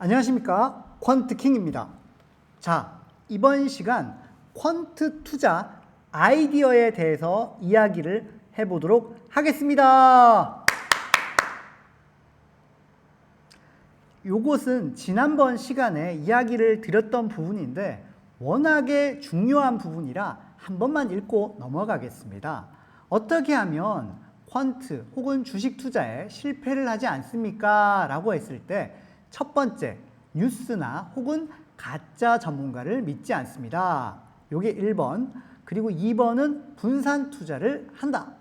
안녕하십니까 퀀트킹입니다. 자 이번 시간 퀀트 투자 아이디어에 대해서 이야기를 해보도록 하겠습니다. 요것은 지난번 시간에 이야기를 드렸던 부분인데 워낙에 중요한 부분이라 한 번만 읽고 넘어가겠습니다. 어떻게 하면 퀀트 혹은 주식 투자에 실패를 하지 않습니까? 라고 했을 때 첫 번째, 뉴스나 혹은 가짜 전문가를 믿지 않습니다. 요게 1번. 그리고 2번은 분산 투자를 한다.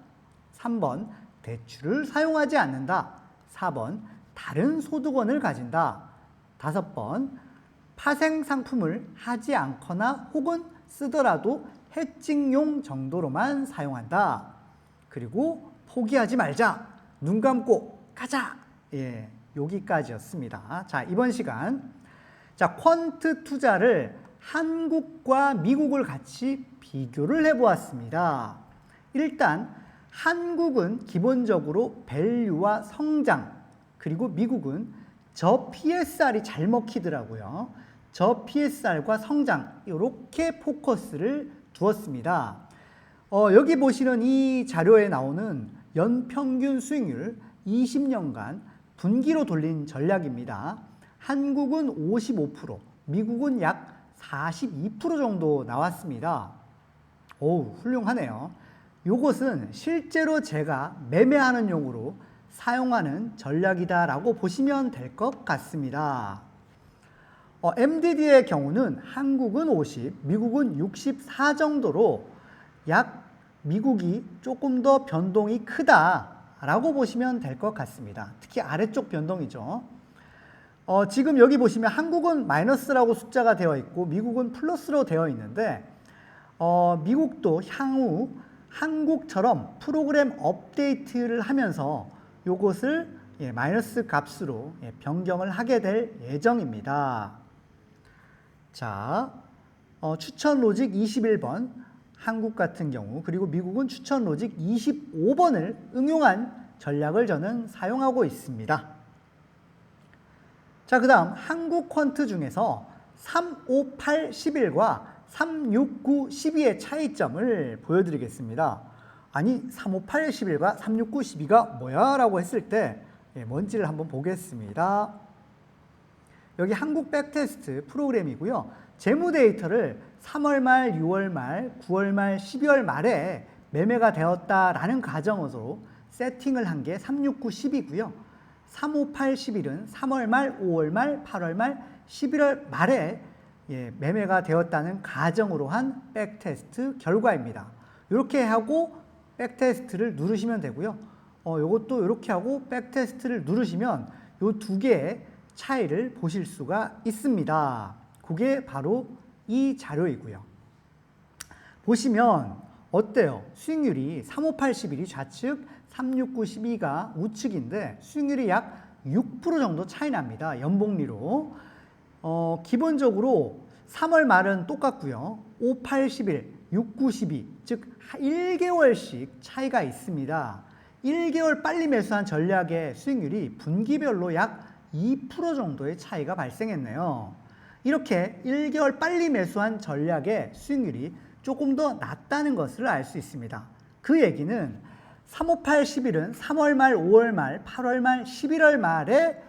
3번, 대출을 사용하지 않는다. 4번, 다른 소득원을 가진다. 5번, 파생 상품을 하지 않거나 혹은 쓰더라도 해칭용 정도로만 사용한다. 그리고 포기하지 말자. 눈 감고 가자. 예, 여기까지였습니다. 자, 이번 시간 자, 퀀트 투자를 한국과 미국을 같이 비교를 해 보았습니다. 일단 한국은 기본적으로 밸류와 성장 그리고 미국은 저 PSR이 잘 먹히더라고요. 저 PSR과 성장 이렇게 포커스를 두었습니다. 어, 여기 보시는 이 자료에 나오는 연평균 수익률 20년간 분기로 돌린 전략입니다. 한국은 55%, 미국은 약 42% 정도 나왔습니다. 오, 훌륭하네요. 요것은 실제로 제가 매매하는 용으로 사용하는 전략이다라고 보시면 될 것 같습니다. 어, MDD의 경우는 한국은 50, 미국은 64 정도로 약 미국이 조금 더 변동이 크다 라고 보시면 될 것 같습니다. 특히 아래쪽 변동이죠. 어, 지금 여기 보시면 한국은 마이너스라고 숫자가 되어 있고 미국은 플러스로 되어 있는데 어, 미국도 향후 한국처럼 프로그램 업데이트를 하면서 요것을 예, 마이너스 값으로 예, 변경을 하게 될 예정입니다. 자, 어, 추천 로직 21번 한국 같은 경우 그리고 미국은 추천 로직 25번을 응용한 전략을 저는 사용하고 있습니다. 자, 그 다음 한국 퀀트 중에서 358 11과 369 12의 차이점을 보여드리겠습니다. 아니 358 11과 369 12가 뭐야? 라고 했을 때 예, 뭔지를 한번 보겠습니다. 여기 한국 백테스트 프로그램이고요. 재무 데이터를 3월 말, 6월 말, 9월 말, 12월 말에 매매가 되었다라는 가정으로 세팅을 한 게 369 10이고요. 358 11은 3월 말, 5월 말, 8월 말, 11월 말에 예, 매매가 되었다는 가정으로 한 백테스트 결과입니다. 이렇게 하고 백테스트를 누르시면 되고요. 어, 요것도 이렇게 하고 백테스트를 누르시면 요두 개의 차이를 보실 수가 있습니다. 그게 바로 이 자료이고요. 보시면 어때요? 수익률이 358 11이 좌측, 369 12가 우측인데 수익률이 약 6% 정도 차이 납니다. 연봉리로. 어, 기본적으로 3월 말은 똑같고요. 58 11, 69 12, 즉 1개월씩 차이가 있습니다. 1개월 빨리 매수한 전략의 수익률이 분기별로 약 2% 정도의 차이가 발생했네요. 이렇게 1개월 빨리 매수한 전략의 수익률이 조금 더 낮다는 것을 알 수 있습니다. 그 얘기는 358 11은 3월 말, 5월 말, 8월 말, 11월 말에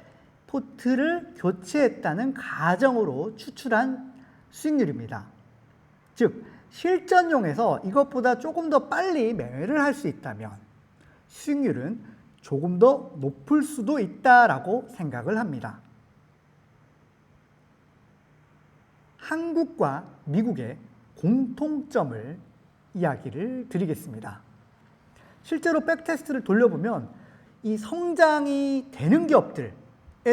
포트를 교체했다는 가정으로 추출한 수익률입니다. 즉, 실전용에서 이것보다 조금 더 빨리 매매를 할 수 있다면 수익률은 조금 더 높을 수도 있다라고 생각을 합니다. 한국과 미국의 공통점을 이야기를 드리겠습니다. 실제로 백테스트를 돌려보면 이 성장이 되는 기업들에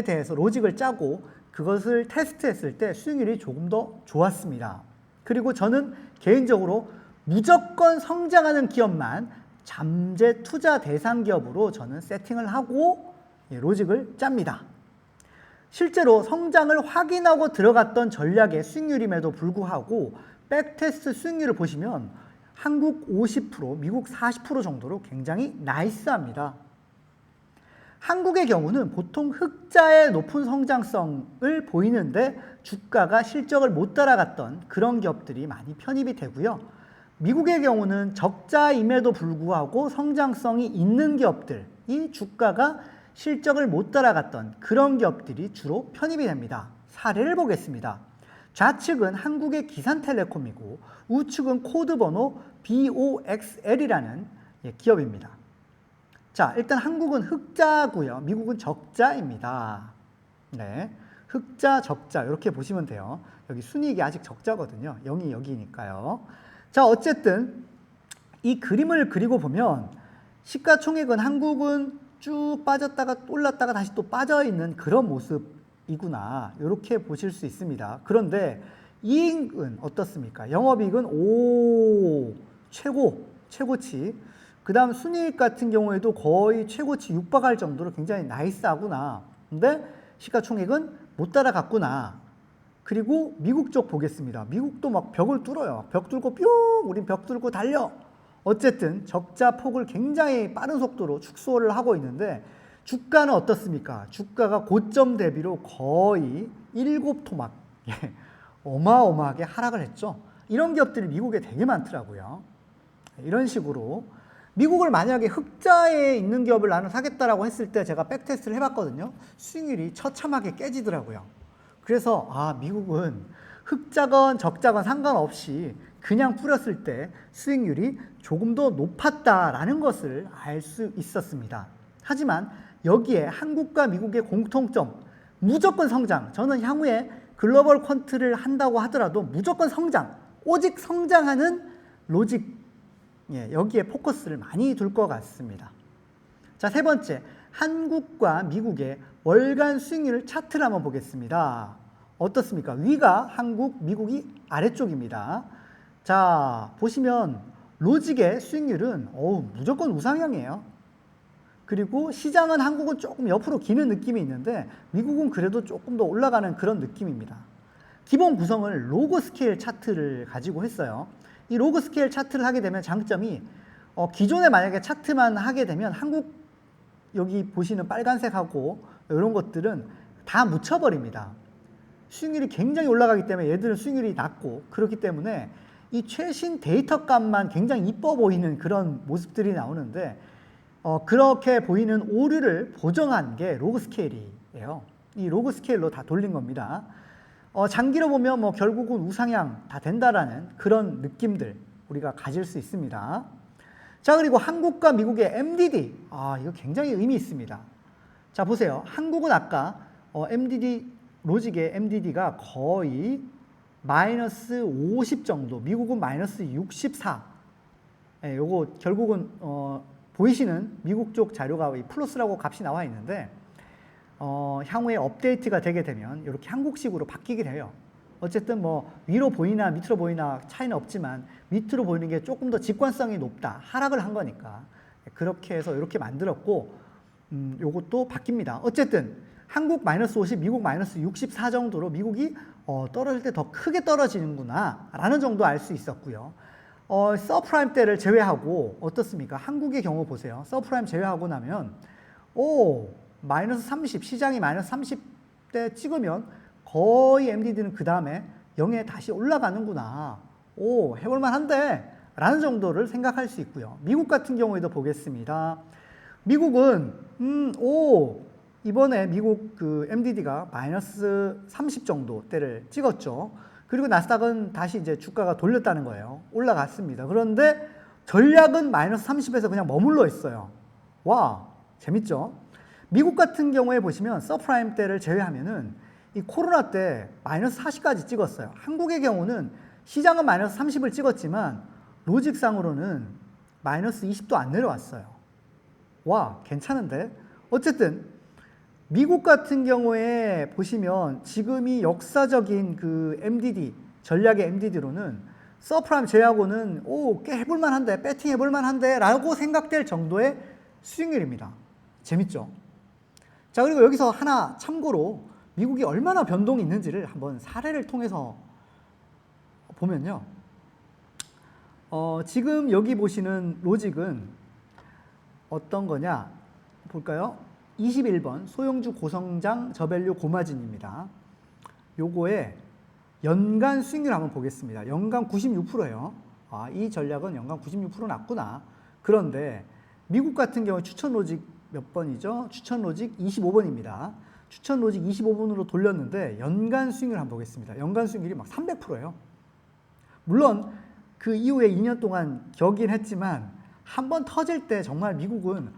대해서 로직을 짜고 그것을 테스트했을 때 수익률이 조금 더 좋았습니다. 그리고 저는 개인적으로 무조건 성장하는 기업만 잠재 투자 대상 기업으로 저는 세팅을 하고 예, 로직을 짭니다. 실제로 성장을 확인하고 들어갔던 전략의 수익률임에도 불구하고 백테스트 수익률을 보시면 한국 50%, 미국 40% 정도로 굉장히 나이스합니다. 한국의 경우는 보통 흑자의 높은 성장성을 보이는데 주가가 실적을 못 따라갔던 그런 기업들이 많이 편입이 되고요. 미국의 경우는 적자임에도 불구하고 성장성이 있는 기업들이 주가가 실적을 못 따라갔던 그런 기업들이 주로 편입이 됩니다. 사례를 보겠습니다. 좌측은 한국의 기산텔레콤이고 우측은 코드 번호 BOXL이라는 예, 기업입니다. 자, 일단 한국은 흑자고요. 미국은 적자입니다. 네. 흑자, 적자 이렇게 보시면 돼요. 여기 순이익이 아직 적자거든요. 0이 여기니까요. 자, 어쨌든 이 그림을 그리고 보면 시가총액은 한국은 쭉 빠졌다가 올랐다가 다시 또 빠져 있는 그런 모습이구나. 이렇게 보실 수 있습니다. 그런데 이익은 어떻습니까? 영업이익은 오 최고 최고치. 그다음 순이익 같은 경우에도 거의 최고치 육박할 정도로 굉장히 나이스하구나. 근데 시가총액은 못 따라갔구나. 그리고 미국 쪽 보겠습니다. 미국도 막 벽을 뚫어요. 벽 뚫고 뿅! 우린 벽 뚫고 달려! 어쨌든 적자 폭을 굉장히 빠른 속도로 축소를 하고 있는데 주가는 어떻습니까? 주가가 고점 대비로 거의 일곱 토막 예, 어마어마하게 하락을 했죠. 이런 기업들이 미국에 되게 많더라고요. 이런 식으로 미국을 만약에 흑자에 있는 기업을 나는 사겠다라고 했을 때 제가 백테스트를 해봤거든요. 수익률이 처참하게 깨지더라고요. 그래서 아 미국은 흑자건 적자건 상관없이 그냥 뿌렸을 때 수익률이 조금 더 높았다라는 것을 알 수 있었습니다. 하지만 여기에 한국과 미국의 공통점 무조건 성장. 저는 향후에 글로벌 퀀트를 한다고 하더라도 무조건 성장. 오직 성장하는 로직 예, 여기에 포커스를 많이 둘 것 같습니다. 자, 세 번째. 한국과 미국의 월간 수익률 차트를 한번 보겠습니다. 어떻습니까? 위가 한국, 미국이 아래쪽입니다. 자, 보시면 로직의 수익률은 어우, 무조건 우상향이에요. 그리고 시장은 한국은 조금 옆으로 기는 느낌이 있는데 미국은 그래도 조금 더 올라가는 그런 느낌입니다. 기본 구성을 로고 스케일 차트를 가지고 했어요. 이 로고 스케일 차트를 하게 되면 장점이 어, 기존에 만약에 차트만 하게 되면 한국 여기 보시는 빨간색하고 이런 것들은 다 묻혀버립니다. 수익률이 굉장히 올라가기 때문에 얘들은 수익률이 낮고 그렇기 때문에 이 최신 데이터 값만 굉장히 이뻐 보이는 그런 모습들이 나오는데 어, 그렇게 보이는 오류를 보정한 게 로그 스케일이에요. 이 로그 스케일로 다 돌린 겁니다. 어, 장기로 보면 뭐 결국은 우상향 다 된다라는 그런 느낌들 우리가 가질 수 있습니다. 자, 그리고 한국과 미국의 MDD. 아, 이거 굉장히 의미 있습니다. 자, 보세요. 한국은 아까 어, MDD, 로직의 MDD가 거의 마이너스 50 정도, 미국은 마이너스 64. 예, 요거 결국은 어, 보이시는 미국 쪽 자료가 이 플러스라고 값이 나와 있는데 어, 향후에 업데이트가 되게 되면 이렇게 한국식으로 바뀌게 돼요. 어쨌든 뭐 위로 보이나 밑으로 보이나 차이는 없지만 밑으로 보이는 게 조금 더 직관성이 높다. 하락을 한 거니까. 그렇게 해서 이렇게 만들었고 음, 요것도 바뀝니다. 어쨌든 한국 마이너스 50, 미국 마이너스 64 정도로 미국이 어, 떨어질 때 더 크게 떨어지는구나 라는 정도 알 수 있었고요. 어, 서프라임 때를 제외하고 어떻습니까? 한국의 경우 보세요. 서프라임 제외하고 나면 오 마이너스 30 시장이 마이너스 30대 찍으면 거의 MDD는 그 다음에 0에 다시 올라가는구나. 오 해볼만 한데 라는 정도를 생각할 수 있고요. 미국 같은 경우에도 보겠습니다. 미국은 음, 오 이번에 미국 그 MDD가 마이너스 30 정도 대를 찍었죠. 그리고 나스닥은 다시 이제 주가가 돌렸다는 거예요. 올라갔습니다. 그런데 전략은 마이너스 30에서 그냥 머물러 있어요. 와, 재밌죠? 미국 같은 경우에 보시면 서프라임 때를 제외하면은 이 코로나 때 마이너스 40까지 찍었어요. 한국의 경우는 시장은 마이너스 30을 찍었지만 로직상으로는 마이너스 20도 안 내려왔어요. 와, 괜찮은데? 어쨌든 미국 같은 경우에 보시면 지금이 역사적인 그 MDD 전략의 MDD로는 서프라임 제하고는 오, 꽤 해볼만 한데, 배팅 해볼만 한데, 라고 생각될 정도의 수익률입니다. 재밌죠? 자, 그리고 여기서 하나 참고로 미국이 얼마나 변동이 있는지를 한번 사례를 통해서 보면요. 어, 지금 여기 보시는 로직은 어떤 거냐? 볼까요? 21번 소형주 고성장 저밸류 고마진입니다. 요거에 연간 수익률 한번 보겠습니다. 연간 96%예요. 아, 이 전략은 연간 96% 났구나. 그런데 미국 같은 경우 추천 로직 몇 번이죠? 추천 로직 25번입니다. 추천 로직 25번으로 돌렸는데 연간 수익률 한번 보겠습니다. 연간 수익률이 막 300%예요. 물론 그 이후에 2년 동안 겨긴 했지만 한 번 터질 때 정말 미국은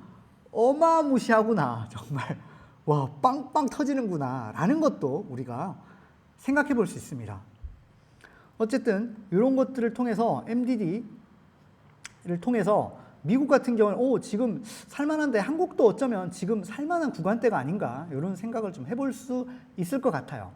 어마무시하구나. 정말 와 빵빵 터지는구나 라는 것도 우리가 생각해 볼 수 있습니다. 어쨌든 이런 것들을 통해서 MDD를 통해서 미국 같은 경우는 오 지금 살만한데 한국도 어쩌면 지금 살만한 구간대가 아닌가 이런 생각을 좀 해볼 수 있을 것 같아요.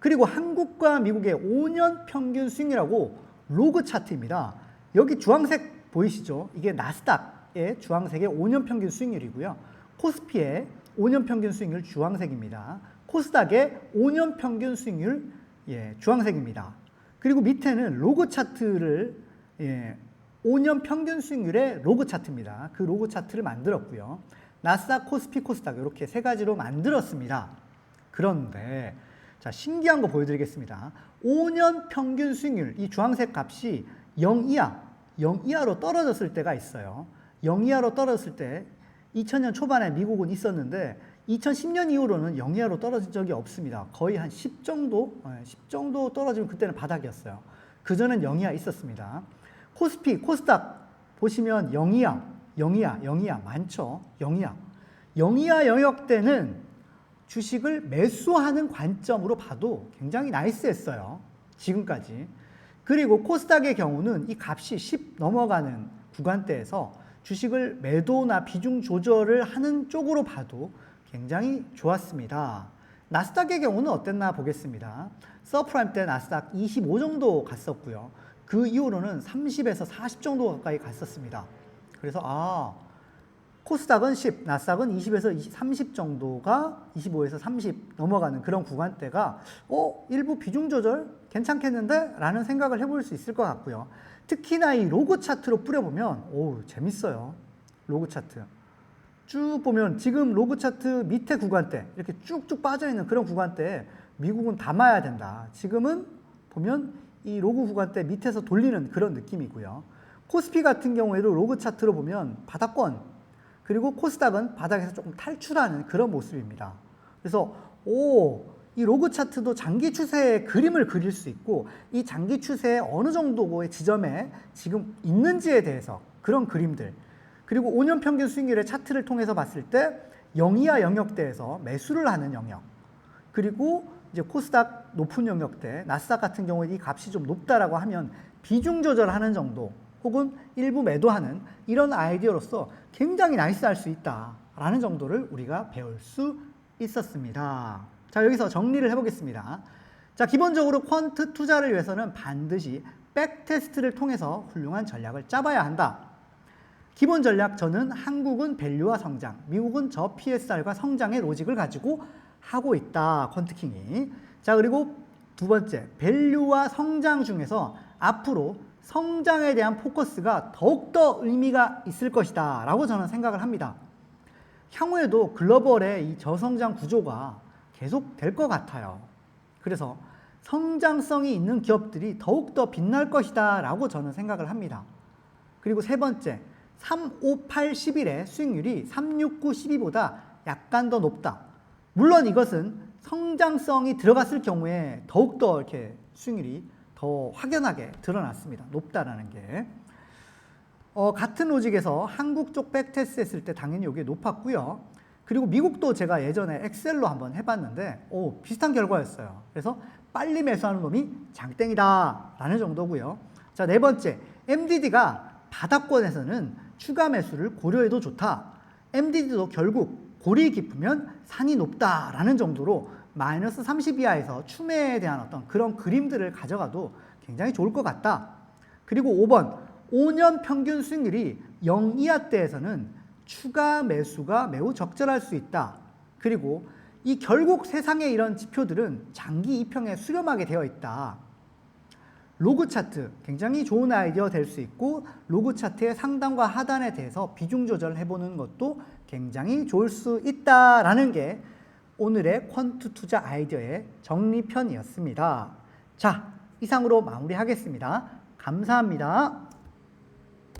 그리고 한국과 미국의 5년 평균 수익률하고 로그 차트입니다. 여기 주황색 보이시죠? 이게 나스닥 의 주황색의 5년 평균 수익률이고요. 코스피의 5년 평균 수익률 주황색입니다. 코스닥의 5년 평균 수익률 예, 주황색입니다. 그리고 밑에는 로그 차트를 예, 5년 평균 수익률의 로그 차트입니다. 그 로그 차트를 만들었고요. 나스닥, 코스피, 코스닥 이렇게 세 가지로 만들었습니다. 그런데 자 신기한 거 보여드리겠습니다. 5년 평균 수익률 이 주황색 값이 0 이하, 0 이하로 떨어졌을 때가 있어요. 0 이하로 떨어졌을 때 2000년 초반에 미국은 있었는데 2010년 이후로는 0 이하로 떨어진 적이 없습니다. 거의 한 10 정도, 10 정도 떨어지면 그때는 바닥이었어요. 그전엔 0 이하 있었습니다. 코스피, 코스닥 보시면 0 이하, 0 이하, 0 이하 많죠. 0 이하. 0 이하 영역대는 주식을 매수하는 관점으로 봐도 굉장히 나이스했어요. 지금까지. 그리고 코스닥의 경우는 이 값이 10 넘어가는 구간대에서 주식을 매도나 비중 조절을 하는 쪽으로 봐도 굉장히 좋았습니다. 나스닥의 경우는 어땠나 보겠습니다. 서프라임 때 나스닥 25 정도 갔었고요. 그 이후로는 30에서 40 정도 가까이 갔었습니다. 그래서 아 코스닥은 10, 나스닥은 20에서 20, 30 정도가 25에서 30 넘어가는 그런 구간대가 어 일부 비중 조절 괜찮겠는데? 라는 생각을 해볼 수 있을 것 같고요. 특히나 이 로그 차트로 뿌려보면 오 재밌어요. 로그 차트. 쭉 보면 지금 로그 차트 밑에 구간대 이렇게 쭉쭉 빠져 있는 그런 구간대에 미국은 담아야 된다. 지금은 보면 이 로그 구간대 밑에서 돌리는 그런 느낌이고요. 코스피 같은 경우에도 로그 차트로 보면 바닥권 그리고 코스닥은 바닥에서 조금 탈출하는 그런 모습입니다. 그래서 오, 이 로그 차트도 장기 추세의 그림을 그릴 수 있고 이 장기 추세의 어느 정도의 지점에 지금 있는지에 대해서 그런 그림들. 그리고 5년 평균 수익률의 차트를 통해서 봤을 때 영이하 영역대에서 매수를 하는 영역. 그리고 이제 코스닥 높은 영역대 나스닥 같은 경우에 이 값이 좀 높다라고 하면 비중 조절하는 정도 혹은 일부 매도하는 이런 아이디어로서 굉장히 나이스할 수 있다라는 정도를 우리가 배울 수 있었습니다. 자 여기서 정리를 해보겠습니다. 자 기본적으로 퀀트 투자를 위해서는 반드시 백테스트를 통해서 훌륭한 전략을 짜봐야 한다. 기본 전략 저는 한국은 밸류와 성장, 미국은 저 PSR과 성장의 로직을 가지고 하고 있다. 퀀트킹이. 자 그리고 두 번째 밸류와 성장 중에서 앞으로 성장에 대한 포커스가 더욱더 의미가 있을 것이다 라고 저는 생각을 합니다. 향후에도 글로벌의 이 저성장 구조가 계속 될 것 같아요. 그래서 성장성이 있는 기업들이 더욱더 빛날 것이다 라고 저는 생각을 합니다. 그리고 세 번째, 3, 5, 8, 11의 수익률이 3, 6, 9, 12보다 약간 더 높다. 물론 이것은 성장성이 들어갔을 경우에 더욱더 이렇게 수익률이 더 확연하게 드러났습니다. 높다라는 게. 어, 같은 로직에서 한국 쪽 백테스트 했을 때 당연히 이게 높았고요. 그리고 미국도 제가 예전에 엑셀로 한번 해봤는데 오, 비슷한 결과였어요. 그래서 빨리 매수하는 놈이 장땡이다 라는 정도고요. 자, 네 번째, MDD가 바닥권에서는 추가 매수를 고려해도 좋다. MDD도 결국 골이 깊으면 산이 높다라는 정도로 마이너스 30 이하에서 추매에 대한 어떤 그런 그림들을 가져가도 굉장히 좋을 것 같다. 그리고 5번, 5년 평균 수익률이 0 이하대에서는 추가 매수가 매우 적절할 수 있다. 그리고 이 결국 세상의 이런 지표들은 장기 이평에 수렴하게 되어 있다. 로그 차트 굉장히 좋은 아이디어 될 수 있고 로그 차트의 상단과 하단에 대해서 비중 조절을 해보는 것도 굉장히 좋을 수 있다라는 게 오늘의 퀀트 투자 아이디어의 정리편이었습니다. 자, 이상으로 마무리하겠습니다. 감사합니다.